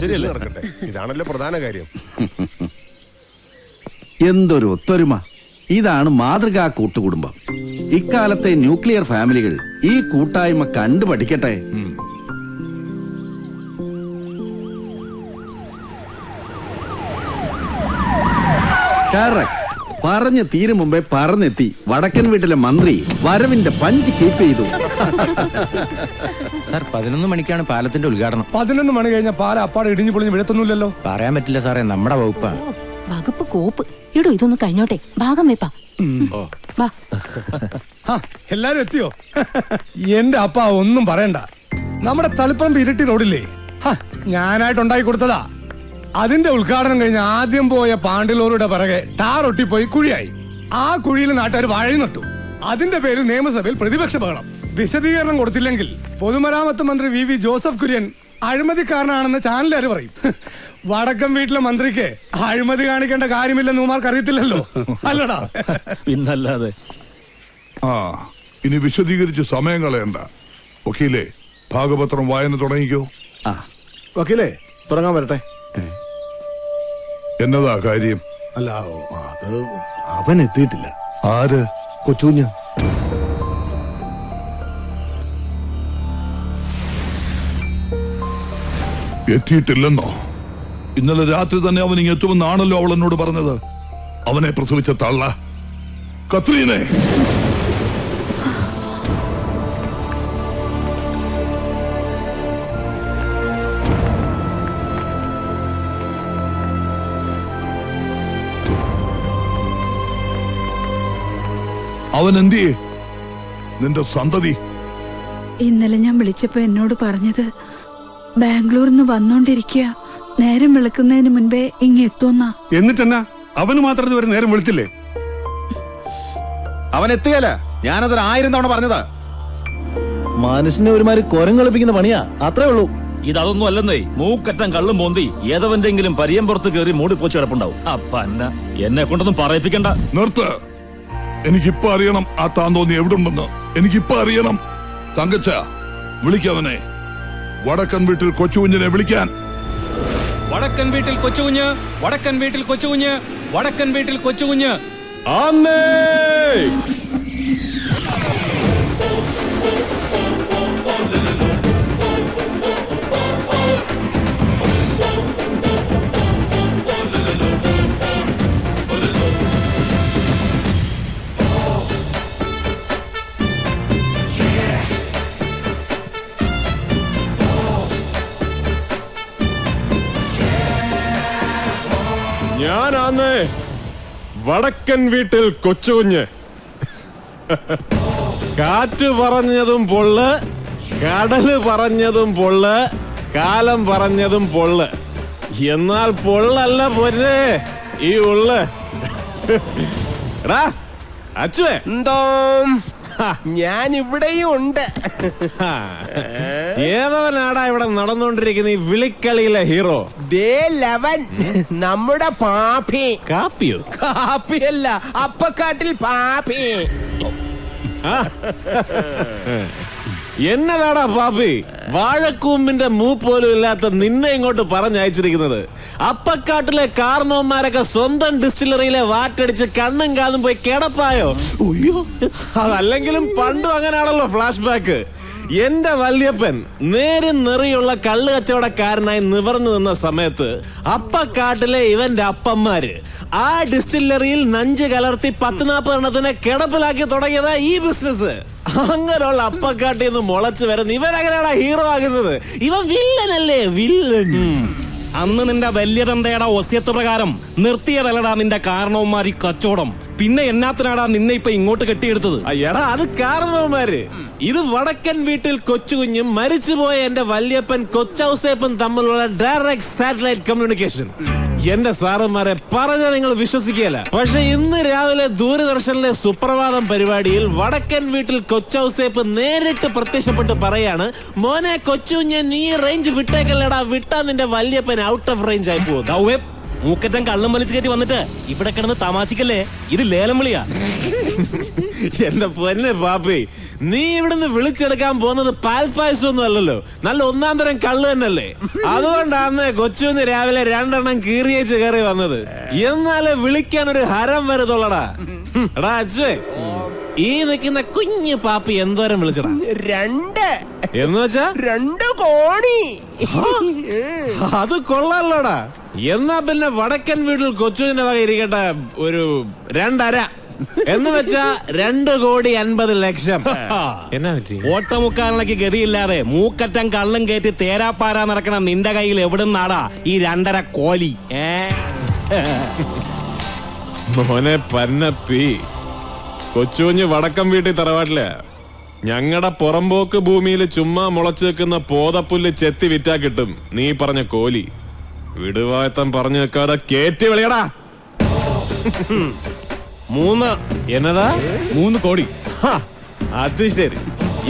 ശരിയല്ലേ? നടക്കട്ടെ. ഇതാണല്ലോ പ്രധാന കാര്യം. എന്തൊരു ഒത്തൊരുമ. ഇതാണ് മാതൃകാ കൂട്ടുകുടുംബം. ഇക്കാലത്തെ ന്യൂക്ലിയർ ഫാമിലികൾ ഈ കൂട്ടായ്മ കണ്ടു പഠിക്കട്ടെ കറക്റ്റ് പറഞ്ഞു തീരും മുമ്പേ പറന്നെത്തി വടക്കൻ വീട്ടിലെ മന്ത്രി വരവിന്റെ പഞ്ച് കീപ്പ് ചെയ്തു. സാർ പതിനൊന്ന് മണിക്കാണ് പാലത്തിന്റെ ഉദ്ഘാടനം. പതിനൊന്ന് മണി കഴിഞ്ഞ പാലം അപ്പാടെ ഇടിഞ്ഞു പൊളിഞ്ഞ് വിഴത്തൊന്നുമില്ലല്ലോ പറയാൻ പറ്റില്ല സാറേ നമ്മുടെ വകുപ്പാണ്. വകുപ്പ് കോപ്പ്. ഇടോ ഇതൊന്ന് കഴിഞ്ഞോട്ടെ. ഭാഗം വെപ്പാ. വാ. ഹാ, എല്ലാരും എത്തിയോ? എന്റെ അപ്പ ഒന്നും പറയണ്ട. നമ്മുടെ തളിപ്പറമ്പ് ഇരട്ടി റോഡില്ലേ? ഹാ, ഞാനായിട്ട് ഉണ്ടാക്കി കൊടുത്തതാ. അതിന്റെ ഉദ്ഘാടനം കഴിഞ്ഞ് ആദ്യം പോയ പാണ്ടിലോറുടെ പിറകെ ടാർ ഒട്ടിപ്പോയി കുഴിയായി. ആ കുഴിയിൽ നാട്ടുകാർ വാഴ നട്ടു. അതിന്റെ പേരിൽ നിയമസഭയിൽ പ്രതിപക്ഷ ബഹളം. വിശദീകരണം കൊടുത്തില്ലെങ്കിൽ പൊതുമരാമത്ത് മന്ത്രി വി വി ജോസഫ് കുര്യൻ അഴിമതിക്കാരനാണെന്ന് ചാനലുകാർ പറയും. വടക്കം വീട്ടിലെ മന്ത്രിക്ക് അഴിമതി കാണിക്കേണ്ട കാര്യമില്ലെന്ന് ഉമാർക്ക് അറിയത്തില്ലല്ലോ. അല്ലടാ. പിന്നല്ലാതെ. ആ ഇനി വിശദീകരിച്ച് സമയം കളയണ്ട. വക്കീലെ ഭാഗപത്രം വായന തുടങ്ങിക്കോ. ആ വക്കീലേ തുടങ്ങാൻ വരട്ടെ. എന്നതാ കാര്യം? അല്ല അത് അവൻ എത്തിയിട്ടില്ല. ആര്? കൊച്ചുഞ്ഞ എത്തിയിട്ടില്ലെന്നോ? ഇന്നലെ രാത്രി തന്നെ അവൻ എത്തുമെന്നാണല്ലോ അവൾ എന്നോട് പറഞ്ഞത്. അവനെ പ്രസവിച്ച തള്ള. കത്രീനെ! അവൻ നിന്റെ സന്തതി. ഇന്നലെ ഞാൻ വിളിച്ചപ്പോ എന്നോട് പറഞ്ഞത് ബാംഗ്ലൂരിൽ നിന്ന് വന്നോണ്ടിരിക്കുക. നേരം വെളുക്കുന്നതിന് മുൻപേ ഇങ്ങ എത്തുന്ന എന്നിട്ടെന്നാ? അവന് മാത്രം ഇതുവരെ നേരം വെളുത്തില്ലേ? അവൻ എത്തുകയല്ല. ഞാനതൊരു ആയിരം തവണ പറഞ്ഞതാ. മനുഷ്യനെ ഒരുമാതിരി കൊരങ്ങളിപ്പിക്കുന്ന പണിയാ. അത്രേ ഉള്ളൂ. ഇതൊന്നും അല്ലെന്നേ. മൂക്കറ്റം കള്ളും പോന്തി. ഏതവന്റെങ്കിലും പരിയമ്പുറത്ത് കയറി മൂടിപ്പോച്ച് കിടപ്പുണ്ടാവും. അപ്പന്ന എന്നെ കൊണ്ടൊന്നും പറയിപ്പിക്കണ്ട. നിർത്ത്. എനിക്കിപ്പോ അറിയണം ആ താന്തോന്നി എവിടുണ്ടെന്ന്. എനിക്കിപ്പോ അറിയണം. തങ്കച്ച വിളിക്കവനെ വടക്കൻ വീട്ടിൽ കൊച്ചുകുഞ്ഞിനെ വിളിക്കാൻ. വടക്കൻ വീട്ടിൽ കൊച്ചുകുഞ്ഞ് വടക്കൻ വീട്ടിൽ കൊച്ചുകുഞ്ഞ് വടക്കൻ വീട്ടിൽ കൊച്ചുകുഞ്ഞ്. ഞാനാന്ന് വടക്കൻ വീട്ടിൽ കൊച്ചുകുഞ്ഞ്. കാറ്റ് പറഞ്ഞതും പൊള്ള് കടൽ പറഞ്ഞതും പൊള്ള് കാലം പറഞ്ഞതും പൊള്ള്. എന്നാൽ പൊള്ളല്ല പൊന്നെ ഈ ഉള്ള്. എടാ അച്ചുവേ. എന്തോ? ഞാൻ ഇവിടെയും ഉണ്ട്. ഏതവനാടാ ഇവിടെ നടന്നുകൊണ്ടിരിക്കുന്ന ഈ വിളിക്കളിയിലെ ഹീറോ? ദേ ലവൻ നമ്മുടെ പാപ്പി. കാപ്പിയോ? കാപ്പിയല്ല അപ്പക്കാട്ടിൽ പാപ്പി. എന്നതാടാ പാപ്പി? വാഴക്കൂമ്പിന്റെ മൂ പോലും ഇല്ലാത്ത നിന്നെ ഇങ്ങോട്ട് പറഞ്ഞയച്ചിരിക്കുന്നത്. അപ്പക്കാട്ടിലെ കാർന്നോന്മാരൊക്കെ സ്വന്തം ഡിസ്റ്റിലറിയിലെ വാറ്റടിച്ച് കണ്ണും കാതും പോയി കിടപ്പായോ? ഉയ്യോ അതല്ലെങ്കിലും പണ്ടും അങ്ങനെയാണല്ലോ ഫ്ലാഷ് ബാക്ക് എന്റെ വല്യപ്പൻ നേരും നെറിയുള്ള കള്ളു കച്ചവടക്കാരനായി നിവർന്നു നിന്ന സമയത്ത് അപ്പക്കാട്ടിലെ ഇവന്റെ അപ്പന്മാര് ആ ഡിസ്റ്റില്ലറിയിൽ നഞ്ച് കലർത്തി പത്ത് നാൽപ്പത് എണ്ണത്തിനെ കിടപ്പിലാക്കി തുടങ്ങിയതാ ഈ ബിസിനസ്. അങ്ങനെയുള്ള അപ്പക്കാട്ടിൽ നിന്ന് മുളച്ചു വരുന്ന ഇവൻ എങ്ങനെയാണ് ഹീറോ ആകുന്നത്? ഇവൻ വില്ലനല്ലേ വില്ലൻ. അന്ന് നിന്റെ വലിയ തന്തയുടെ ഒസ്യത്ത് പ്രകാരം നിർത്തിയതല്ലടാ നിന്റെ കാരണവന്മാർ ഈ കച്ചവടം. പിന്നെ എന്നാത്തിനാടാ നിന്നെ ഇപ്പൊ ഇങ്ങോട്ട് കെട്ടിയെടുത്തത്? എടാ അത് കാരണവന്മാര്. ഇത് വടക്കൻ വീട്ടിൽ കൊച്ചുകുഞ്ഞും മരിച്ചുപോയ എന്റെ വല്യപ്പൻ കൊച്ചൗസേപ്പൻ തമ്മിലുള്ള ഡയറക്ട് സാറ്റലൈറ്റ് കമ്മ്യൂണിക്കേഷൻ എന്റെ സാറന്മാരെ പറഞ്ഞ നിങ്ങൾ വിശ്വസിക്കുകയല്ല. പക്ഷെ ഇന്ന് രാവിലെ ദൂരദർശനിലെ സുപ്രഭാതം പരിപാടിയിൽ വടക്കൻ വീട്ടിൽ കൊച്ചൗസേപ്പ് നേരിട്ട് പ്രത്യക്ഷപ്പെട്ട് പറയാണ് മോനെ കൊച്ചു ഞാൻ നീ റേഞ്ച് വിട്ടേക്കല്ലടാ വിട്ടാ നിന്റെ വല്യപ്പൻ ഔട്ട് ഓഫ് റേഞ്ച് ആയി പോകും മൂക്കറ്റം കള്ളം വലിച്ചു കയറ്റി വന്നിട്ട് ഇവിടെ കിടന്ന് തമാശിക്കല്ലേ? ഇത് ലേലം വിളിയാ. എന്റെ പൊന്നെ പാപ്പി നീ ഇവിടുന്ന് വിളിച്ചെടുക്കാൻ പോകുന്നത് പാൽപ്പായസം ഒന്നും അല്ലല്ലോ. നല്ല ഒന്നാം തരം കള്ള് തന്നെയല്ലേ? അതുകൊണ്ടാണ് കൊച്ചുന്ന് രാവിലെ രണ്ടെണ്ണം കീറിയേച്ച് കയറി വന്നത്. എന്നാലേ വിളിക്കാൻ ഒരു ഹരം വരുതുള്ളടാ എടാ അച്ഛേ ഈ നിൽക്കുന്ന കുഞ്ഞു പാപ്പി എന്തോരം വിളിച്ചടാ? രണ്ട്. എന്ന് വെച്ചാ? രണ്ട് കോണി. അത് കൊള്ളാലോടാ. എന്നാ പിന്നെ വടക്കൻ വീട്ടിൽ കൊച്ചുവിന്റെ വക ഇരിക്കട്ടെ ഒരു രണ്ടര. എന്ന് വെച്ചാ രണ്ട് കോടി അൻപത് ലക്ഷം. എന്നാ പറ്റി? ഓട്ടമുക്കാനുള്ള ഗതിയില്ലാതെ മൂക്കറ്റം കള്ളും കയറ്റി തേരാപ്പാരാ നടക്കണം നിന്റെ കയ്യിൽ എവിടുന്നാടാ ഈ രണ്ടര കോലി? ഏ? മോനെ പന്നപ്പി കൊച്ചുകുഞ്ഞ് വടക്കം വീട്ടിൽ തറവാട്ടില്ല ഞങ്ങളുടെ പുറമ്പോക്ക് ഭൂമിയിൽ ചുമ്മാ മുളച്ചു വെക്കുന്ന പോതപ്പുല്ല് ചെത്തി വിറ്റാ കിട്ടും. നീ പറഞ്ഞ കോലി. വിടുവായത്തം പറഞ്ഞു വെക്കാതെ കേറ്റി വിളിയടാ. മൂന്ന്. എന്നതാ? മൂന്ന് കോടി. ഹ, അത് ശരി.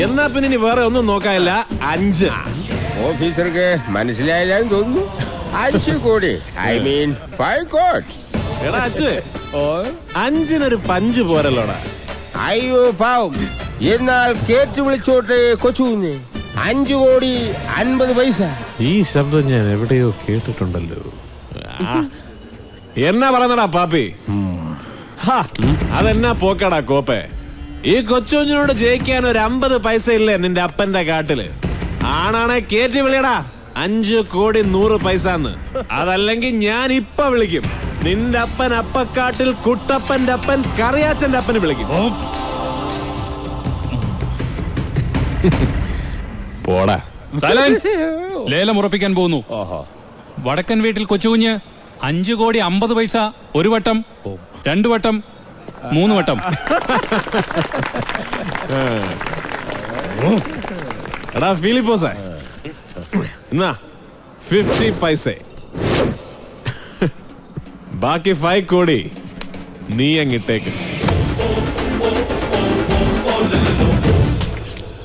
എന്നാ പിന്നെ ഇനി വേറെ ഒന്നും നോക്കാനില്ല. അഞ്ച്. ഓഫീസർക്ക് മനസ്സിലായില്ലെന്ന് തോന്നുന്നു. അഞ്ച് കോടി. ഐ മീൻ ഫൈവ് കോട്ട് എടാ അച്ഛേ. ഓ? അഞ്ചിനൊരു പഞ്ച് പോരല്ലോടാ. അയ്യോ പാവം. എന്നാൽ കേട്ട് വിളിച്ചോട്ടെ കൊച്ചുകുഞ്ഞ്. അഞ്ചു കോടി അൻപത് പൈസ. ഈ ശബ്ദം ഞാൻ എവിടെയോ കേട്ടിട്ടുണ്ടല്ലോ. എന്നാ പറയുന്നടാ പാപ്പി? അതെന്നാ പോക്കടാ കോപ്പെ? ഈ കൊച്ചുകുഞ്ഞിനോട് ജയിക്കാൻ ഒരു അമ്പത് പൈസ ഇല്ലേ നിന്റെ അപ്പന്റെ കാട്ടിൽ? ആണാണെ കേറ്റി വിളിയടാ. അഞ്ചു കോടി നൂറ് പൈസ അതല്ലെങ്കിൽ ഞാൻ ഇപ്പൊ വിളിക്കും. നിന്റെ അപ്പൻ അപ്പക്കാട്ടിൽ കുട്ടപ്പന്റെ അപ്പൻ കറിയാച്ചന്റെ അപ്പന് വിളിക്കും. പോടാ. സൈലൻസ് ലേലം ഉറപ്പിക്കാൻ പോകുന്നു. വടക്കൻ വീട്ടിൽ കൊച്ചുകുഞ്ഞ് അഞ്ചു കോടി അമ്പത് പൈസ ഒരു വട്ടം രണ്ടു വട്ടം മൂന്ന് വട്ടം. എടാ ഫിലിപ്പോസേ. എന്നാ ഫിഫ്റ്റി പൈസ. ബാക്കി ഫൈവ് കോടി നീ അങ്ങിട്ടേക്ക്